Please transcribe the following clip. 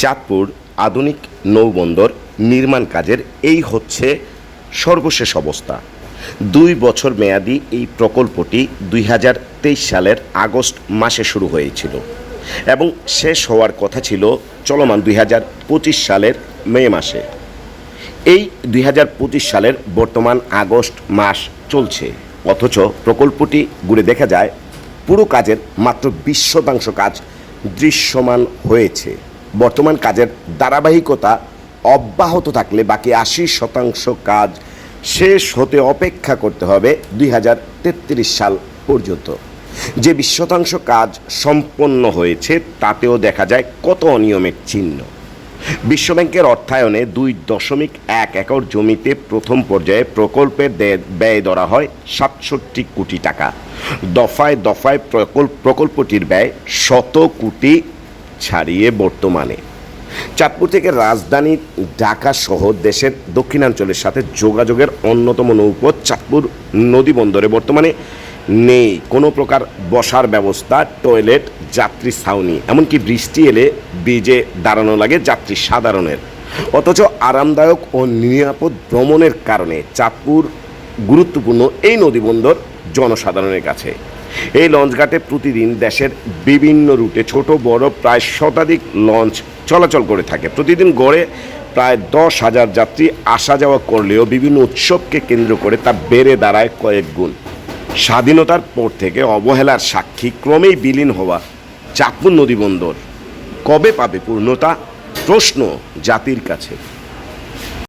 চাঁদপুর আধুনিক নৌবন্দর নির্মাণ কাজের এই হচ্ছে সর্বশেষ অবস্থা। দুই বছর মেয়াদি এই প্রকল্পটি দুই হাজার তেইশ সালের আগস্ট মাসে শুরু হয়েছিল এবং শেষ হওয়ার কথা ছিল চলমান দুই হাজার পঁচিশ সালের মে মাসে। এই দুই হাজার পঁচিশ সালের বর্তমান আগস্ট মাস চলছে, অথচ প্রকল্পটি ঘুরে দেখা যায় পুরো কাজের মাত্র বিশ শতাংশ কাজ দৃশ্যমান হয়েছে। বর্তমান কাজের ধারাবাহিকতা অব্যাহত থাকলে বাকি আশি শতাংশ কাজ শেষ হতে অপেক্ষা করতে হবে দুই হাজার তেত্রিশ সাল পর্যন্ত। যে বিশ শতাংশ কাজ সম্পন্ন হয়েছে, তাতেও দেখা যায় কত অনিয়মের চিহ্ন। বিশ্বব্যাংকের অর্থায়নে দুই দশমিক এক একর জমিতে প্রথম পর্যায়ে প্রকল্পের ব্যয় ধরা হয় সাতষট্টি কোটি টাকা। দফায় দফায় প্রকল্প প্রকল্পটির ব্যয় শত কোটি ছাড়িয়ে বর্তমানে। চাঁদপুর থেকে রাজধানী ঢাকা সহ দেশের দক্ষিণাঞ্চলের সাথে যোগাযোগের অন্যতম নৌপথ চাঁদপুর নদী বন্দরে বর্তমানে নেই। কোনো প্রকার বসার ব্যবস্থা, টয়লেট, যাত্রী ছাউনি, এমনকি বৃষ্টি এলে ব্রিজে দাঁড়ানো লাগে যাত্রী সাধারণের। অথচ আরামদায়ক ও নিরাপদ ভ্রমণের কারণে চাঁদপুর গুরুত্বপূর্ণ এই নদী বন্দর জনসাধারণের কাছে। এই লঞ্চঘাটে প্রতিদিন দেশের বিভিন্ন রুটে ছোট, বড়, প্রায় শতাধিক লঞ্চ চলাচল করে থাকে। প্রতিদিন গড়ে প্রায় দশ হাজার যাত্রী আসা যাওয়া করলেও বিভিন্ন উৎসবকে কেন্দ্র করে তা বেড়ে দাঁড়ায় কয়েক গুণ। স্বাধীনতার পর থেকে অবহেলার সাক্ষী ক্রমেই বিলীন হওয়া চাঁদপুর নদী বন্দর। কবে পাবে পূর্ণতা? প্রশ্ন জাতির কাছে।